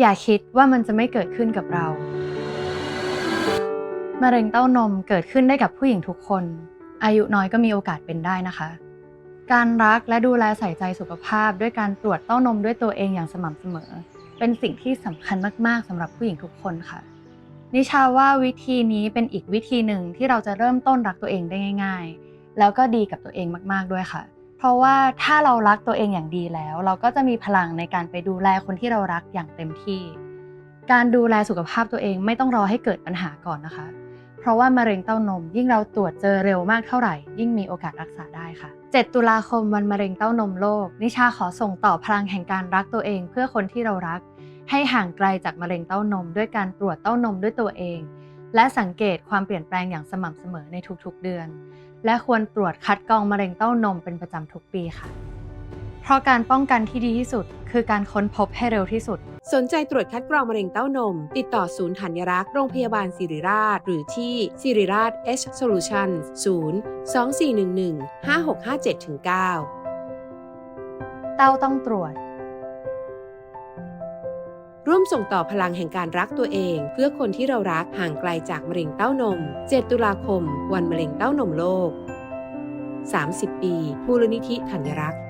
อย่าคิดว่ามันจะไม่เกิดขึ้นกับเรา มะเร็งเต้านมเกิดขึ้นได้กับผู้หญิงทุกคน อายุน้อยก็มีโอกาสเป็นได้นะคะ การรักและดูแลใส่ใจสุขภาพ ด้วยการตรวจเต้านมด้วยตัวเองอย่างสม่ำเสมอ เป็นสิ่งที่สำคัญมาก ๆสำหรับผู้หญิงทุกคนค่ะ นิชาว่าวิธีนี้เป็นอีกวิธีหนึ่งที่เราจะเริ่มต้นรักตัวเองได้ง่าย ๆ แล้วก็ดีกับตัวเองมาก ๆด้วยค่ะ เพราะว่าถ้าเรารักตัวเองอย่างดีแล้ว เราก็จะมีพลังในการไปดูแลคนที่เรารักอย่างเต็มที่ การดูแลสุขภาพตัวเองไม่ต้องรอให้เกิดปัญหาก่อนนะคะ เพราะว่ามะเร็งเต้านม ยิ่งเราตรวจเจอเร็วมากเท่าไหร่ ยิ่งมีโอกาสรักษาได้ค่ะ 7 ตุลาคมวันมะเร็งเต้านมโลก นิชาขอส่งต่อพลังแห่งการรักตัวเอง เพื่อคนที่เรารัก ให้ห่างไกลจากมะเร็งเต้านม ด้วยการตรวจเต้านมด้วยตัวเอง และสังเกตความเปลี่ยนแปลงอย่างสม่ำเสมอในทุกๆเดือน และควรตรวจคัดกรองมะเร็งเต้านมเป็นประจำทุกปีค่ะ เพราะการป้องกันที่ดีที่สุด คือการค้นพบให้เร็วที่สุด สนใจตรวจคัดกรองมะเร็งเต้านม ติดต่อศูนย์ธัญรักษ์โรงพยาบาลสิริราช หรือที่สิริราช H Solution 0 2411 5657 9 เต้าต้องตรวจ ร่วมส่งต่อพลังแห่งการรักตัวเอง เพื่อคนที่เรารักห่างไกลจากมะเร็งเต้านม 7 ตุลาคม วันมะเร็งเต้านมโลก 30 ปี มูลนิธิธัญรักษ์